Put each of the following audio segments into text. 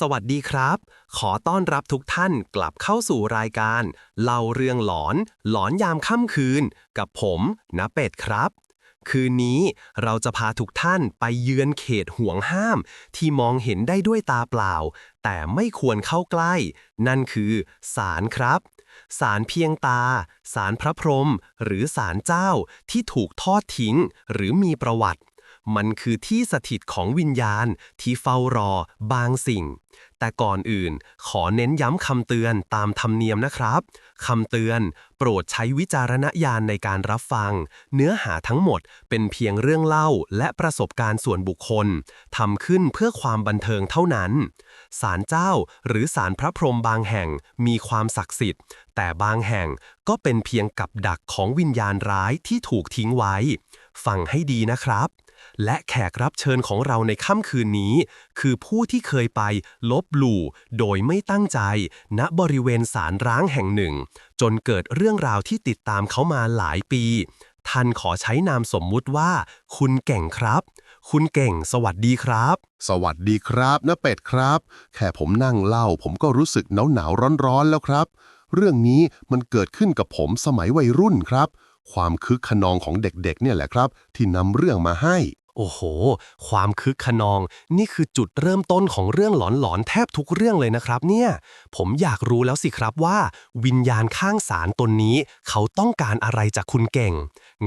สวัสดีครับ ขอต้อนรับทุกท่านกลับเข้าสู่รายการ เล่าเรื่องหลอน หลอนยามค่ำคืน กับผมณเป็ดครับ คืนนี้เราจะพาทุกท่านไปเยือนเขตห่วงห้าม ที่มองเห็นได้ด้วยตาเปล่า แต่ไม่ควรเข้าใกล้ นั่นคือศาลครับศาลเพียงตา ศาลพระพรหมหรือศาลเจ้าที่ถูกทอดทิ้ง หรือมีประวัติ มันคือที่สถิตของวิญญาณที่เฝ้ารอบางสิ่ง แต่ก่อนอื่น ขอเน้นย้ำคำเตือนตามธรรมเนียมนะครับคำเตือน โปรดใช้วิจารณญาณในการรับฟัง เนื้อหาทั้งหมดเป็นเพียงเรื่องเล่าและประสบการณ์ส่วนบุคคลทำขึ้นเพื่อความบันเทิงเท่านั้นศาลเจ้าหรือศาลพระพรหมบางแห่งมีความศักดิ์สิทธิ์ แต่บางแห่งก็เป็นเพียงกับดักของวิญญาณร้ายที่ถูกทิ้งไว้ ฟังให้ดีนะครับ และแขกรับเชิญของเราในค่ำคืนนี้ คือผู้ที่เคยไปลบหลู่โดยไม่ตั้งใจ ณบริเวณศาลร้างแห่งหนึ่ง จนเกิดเรื่องราวที่ติดตามเขามาหลายปี ท่านขอใช้นามสมมุติว่า คุณเก่งครับ คุณเก่งสวัสดีครับ สวัสดีครับน้าเป็ดครับ แค่ผมนั่งเล่า ผมก็รู้สึกหนาวหนาวร้อนร้อนๆแล้วครับ เรื่องนี้มันเกิดขึ้นกับผมสมัยวัยรุ่นครับ ความคึกขนองของเด็กๆ เนี่ยแหละครับ ที่นำเรื่องมาให้ โอ้โห ความคึกขนอง นี่คือจุดเริ่มต้นของเรื่องหลอนๆ แทบทุกเรื่องเลยนะครับ เนี่ย ผมอยากรู้แล้วสิครับว่า วิญญาณข้างสารตนนี้ เขาต้องการอะไรจากคุณเก่ง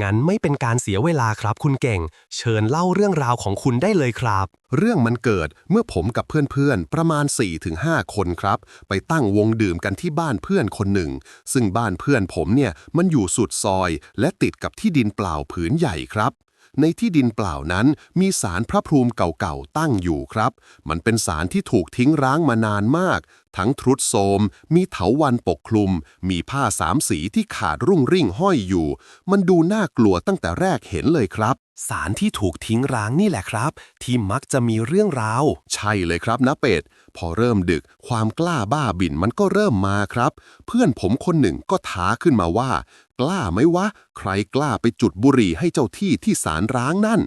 งั้นไม่เป็นการเสียเวลาครับคุณเก่ง เชิญเล่าเรื่องราวของคุณได้เลยครับ เรื่องมันเกิดเมื่อผมกับเพื่อนๆ ประมาณ 4-5 คนครับ ไปตั้งวงดื่มกันที่บ้านเพื่อนคนหนึ่ง ซึ่งบ้านเพื่อนผมเนี่ยมันอยู่สุดซอย และติดกับที่ดินเปล่าผืนใหญ่ครับ ในที่ดินเปล่านั้นมีสารพระภูมิเก่าๆตั้งอยู่ครับ มันเป็นสารที่ถูกทิ้งร้างมานานมาก ทั้งทรุดโทรมมีเถาวันปกคลุม มีผ้าสามสีที่ขาดรุ่งริ่งห้อยอยู่ มันดูน่ากลัวตั้งแต่แรกเห็นเลยครับ สารที่ถูกทิ้งร้างนี่แหละครับ ที่มักจะมีเรื่องราว ใช่เลยครับนะเป็ด พอเริ่มดึกความกล้าบ้าบิ่นมันก็เริ่มมาครับ เพื่อนผมคนหนึ่งก็ท้าขึ้นมาว่า กล้าไหมวะ ใครกล้าไปจุดบุหรี่ให้เจ้าที่ที่สารร้างนั่น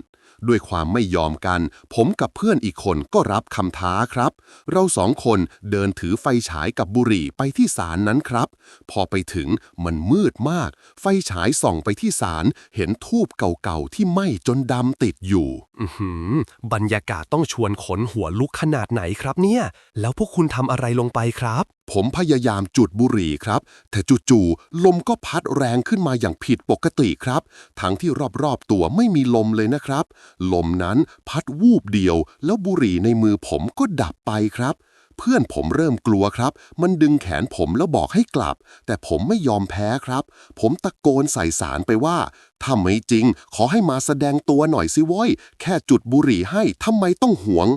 ด้วยความไม่ยอมกัน ผมกับเพื่อนอีกคนก็รับคำท้าครับ เราสองคนเดินถือไฟฉายกับบุหรี่ไปที่ศาลนั้นครับ พอไปถึงมันมืดมาก ไฟฉายส่องไปที่ศาลเห็นทูบเก่าๆที่ไหม้จนดำติดอยู่อือหือบรรยากาศต้องชวนขนหัวลุกขนาดไหนครับเนี่ย แล้วพวกคุณทำอะไรลงไปครับ ผมพยายามจุดบุหรี่ครับ แต่จู่ๆลมก็พัดแรงขึ้นมาอย่างผิดปกติครับ ทั้งที่รอบๆตัวไม่มีลมเลยนะครับ ลมนั้นพัดวูบเดียว แล้วบุหรี่ในมือผมก็ดับไปครับ เพื่อนผมเริ่มกลัวครับ มันดึงแขนผมแล้วบอกให้กลับ แต่ผมไม่ยอมแพ้ครับ ผมตะโกนใส่สารไปว่าถ้าไม่จริง ขอให้มาแสดงตัวหน่อยสิว้ยแค่จุดบุหรี่ให้ทำไมต้องหวง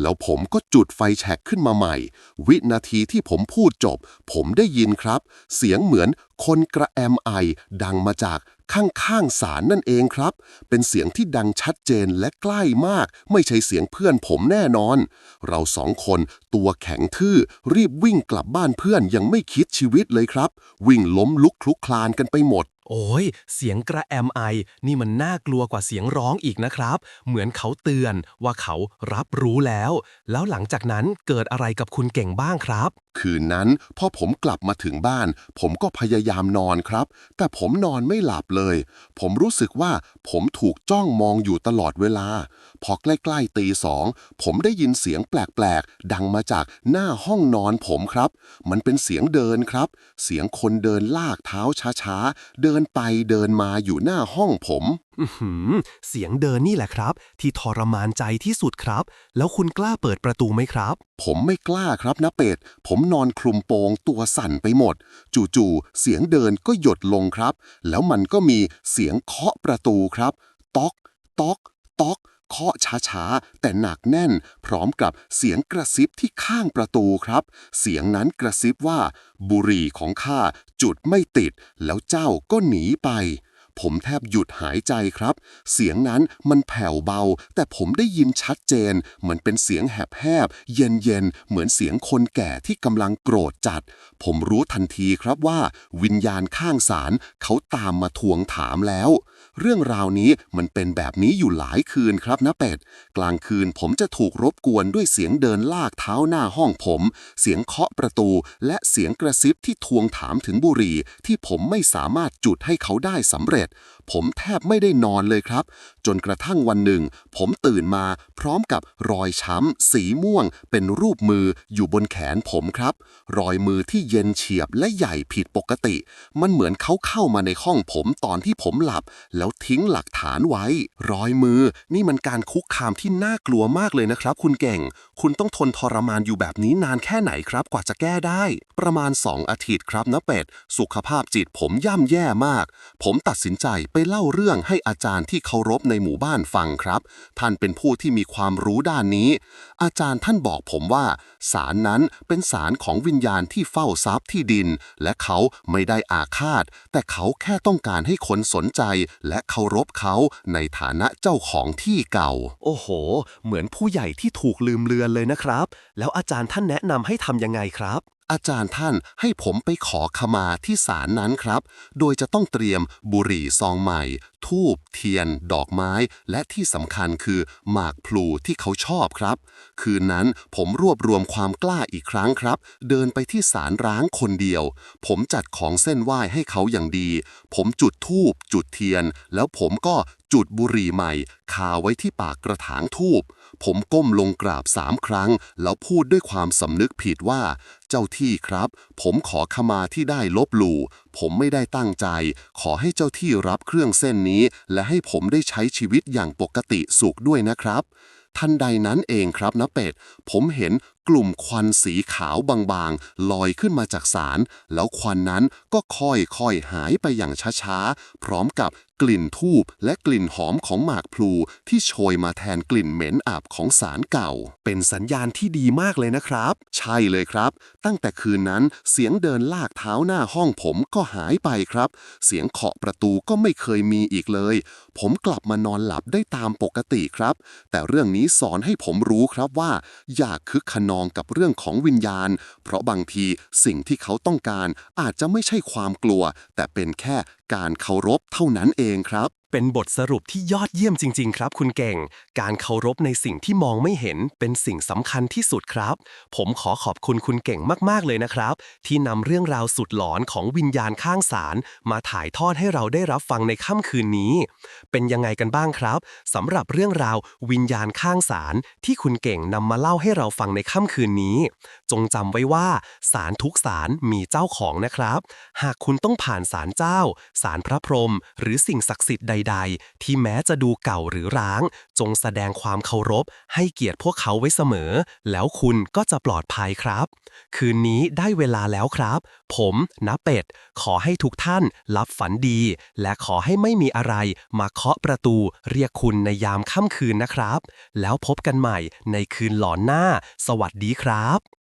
แล้วผมก็จุดไฟแฉกขึ้นมาใหม่ วินาทีที่ผมพูดจบ ผมได้ยินครับ เสียงเหมือนคนกระแอมไอ ดังมาจากข้างๆศาลนั่นเองครับ เป็นเสียงที่ดังชัดเจนและใกล้มาก ไม่ใช่เสียงเพื่อนผมแน่นอน เราสองคนตัวแข็งทื่อ รีบวิ่งกลับบ้านเพื่อนยังไม่คิดชีวิตเลยครับ วิ่งล้มลุกคลุกคลานกันไปหมด โอ้ย เสียงกระแอมไอ นี่มันน่ากลัวกว่าเสียงร้องอีกนะครับ เหมือนเขาเตือนว่าเขารับรู้แล้ว แล้วหลังจากนั้นเกิดอะไรกับคุณเก่งบ้างครับ คืนนั้นพอผมกลับมาถึงบ้าน ผมก็พยายามนอนครับ แต่ผมนอนไม่หลับเลย ผมรู้สึกว่าผมถูกจ้องมองอยู่ตลอดเวลา พอใกล้ๆตีสอง ผมได้ยินเสียงแปลกๆ ดังมาจากหน้าห้องนอนผมครับ มันเป็นเสียงเดินครับ เสียงคนเดินลากเท้าช้าๆ เดินนไปเดินมาอยู่หน้าห้องผม อือหือ เสียงเดินนี่แหละครับ ที่ทรมานใจที่สุดครับ แล้วคุณกล้าเปิดประตูไหมครับ ผมไม่กล้าครับนะเป็ด ผมนอนคลุมโปงตัวสั่นไปหมด จู่ๆเสียงเดินก็หยดลงครับ แล้วมันก็มีเสียงเคาะประตูครับ ต๊อก ต๊อก ต๊อก เคาะช้าๆ แต่หนักแน่น พร้อมกับเสียงกระซิบที่ข้างประตูครับ เสียงนั้นกระซิบว่า บุหรี่ของข้าจุดไม่ติด แล้วเจ้าก็หนีไป ผมแทบหยุดหายใจครับ เสียงนั้นมันแผ่วเบา แต่ผมได้ยินชัดเจนเหมือนเป็นเสียงแหบแหบๆเย็นเย็นๆ เหมือนเสียงคนแก่ที่กำลังโกรธจัด ผมรู้ทันทีครับว่า วิญญาณข้างศาลเขาตามมาทวงถามแล้ว เรื่องราวนี้มันเป็นแบบนี้อยู่หลายคืนครับนะเป็ด กลางคืนผมจะถูกรบกวนด้วยเสียงเดินลากเท้าหน้าห้องผม เสียงเคาะประตู และเสียงกระซิบที่ทวงถามถึงบุหรี่ที่ผมไม่สามารถจุดให้เขาได้สำเร็จผมแทบไม่ได้นอนเลยครับ จนกระทั่งวันหนึ่ง ผมตื่นมาพร้อมกับรอยช้ำ สีม่วง เป็นรูปมืออยู่บนแขนผมครับ รอยมือที่เย็นเฉียบและใหญ่ผิดปกติ มันเหมือนเขาเข้ามาในห้องผมตอนที่ผมหลับ แล้วทิ้งหลักฐานไว้ รอยมือ นี่มันการคุกคามที่น่ากลัวมากเลยนะครับ คุณเก่ง คุณต้องทนทรมานอยู่แบบนี้นานแค่ไหนครับ กว่าจะแก้ได้ ประมาณ 2 อาทิตย์ครับนะเป็ด สุขภาพจิตผมย่ำแย่มาก ผมตัดสินใจไปเล่าเรื่องให้อาจารย์ที่เคารพในหมู่บ้านฟังครับ ท่านเป็นผู้ที่มีความรู้ด้านนี้ อาจารย์ท่านบอกผมว่า สารนั้นเป็นสารของวิญญาณที่เฝ้าทรัพย์ที่ดิน และเขาไม่ได้อาฆาต แต่เขาแค่ต้องการให้คนสนใจ และเคารพเขาในฐานะเจ้าของที่เก่า โอ้โห เหมือนผู้ใหญ่ที่ถูกลืมเลือนเลยนะครับ แล้วอาจารย์ท่านแนะนำให้ทำยังไงครับ อาจารย์ท่านให้ผมไปขอขมาที่ศาลนั้นครับ โดยจะต้องเตรียมบุหรี่ซองใหม่ ทูบเทียน ดอกไม้ และที่สำคัญคือหมากพลูที่เขาชอบครับ คืนนั้นผมรวบรวมความกล้าอีกครั้งครับ เดินไปที่ศาลร้างคนเดียว ผมจัดของเส้นไหว้ให้เขาอย่างดี ผมจุดทูบจุดเทียน แล้วผมก็ จุดบุหรี่ใหม่คาไว้ที่ปากกระถางทูบผมก้มลงกราบสามครั้ง แล้วพูดด้วยความสำนึกผิดว่า เจ้าที่ครับ ผมขอขมาที่ได้ลบหลู่ผมไม่ได้ตั้งใจ ขอให้เจ้าที่รับเครื่องเส้นนี้ และให้ผมได้ใช้ชีวิตอย่างปกติสุขด้วยนะครับ ทันใดนั้นเองครับนะเป็ด ผมเห็น กลุ่มควันสีขาวบางๆ ลอยขึ้นมาจากศาลแล้วควันนั้นก็ค่อยๆหายไปอย่างช้าๆ พร้อมกับกลิ่นทูบและกลิ่นหอมของหมากพลูที่โชยมาแทนกลิ่นเหม็นอับของศาลเก่า เป็นสัญญาณที่ดีมากเลยนะครับ ใช่เลยครับ ตั้งแต่คืนนั้นเสียงเดินลากเท้าหน้าห้องผมก็หายไปครับ เสียงเคาะประตูก็ไม่เคยมีอีกเลย ผมกลับมานอนหลับได้ตามปกติครับ แต่เรื่องนี้สอนให้ผมรู้ครับว่า อย่าคึกขนองกับเรื่องของวิญญาณ เพราะบางทีสิ่งที่เขาต้องการอาจจะไม่ใช่ความกลัว แต่เป็นแค่การเคารพเท่านั้นเองครับ เป็นบทสรุปที่ยอดเยี่ยมจริง ๆ ครับ คุณเก่ง การเคารพในสิ่งที่มองไม่เห็นเป็นสิ่งสำคัญที่สุดครับ ผมขอขอบคุณคุณเก่งมากๆเลยนะครับ ที่นำเรื่องราวสุดหลอนของวิญญาณข้างศาลมาถ่ายทอดให้เราได้รับฟังในค่ำคืนนี้ เป็นยังไงกันบ้างครับสำหรับเรื่องราววิญญาณข้างศาลที่คุณเก่งนำมาเล่าให้เราฟังในค่ำคืนนี้ จงจำไว้ว่าศาลทุกศาลมีเจ้าของนะครับ หากคุณต้องผ่านศาลเจ้าศาลพระพรหมหรือสิ่งศักดิ์สิทธิ์ใด ๆ ที่แม้จะดูเก่าหรือร้าง จงแสดงความเคารพ ให้เกียรติพวกเขาไว้เสมอ แล้วคุณก็จะปลอดภัยครับ คืนนี้ได้เวลาแล้วครับ ผมณเป็ด ขอให้ทุกท่านรับฝันดี และขอให้ไม่มีอะไรมาเคาะประตูเรียกคุณในยามค่ำคืนนะครับ แล้วพบกันใหม่ในคืนหลอนหน้า สวัสดีครับ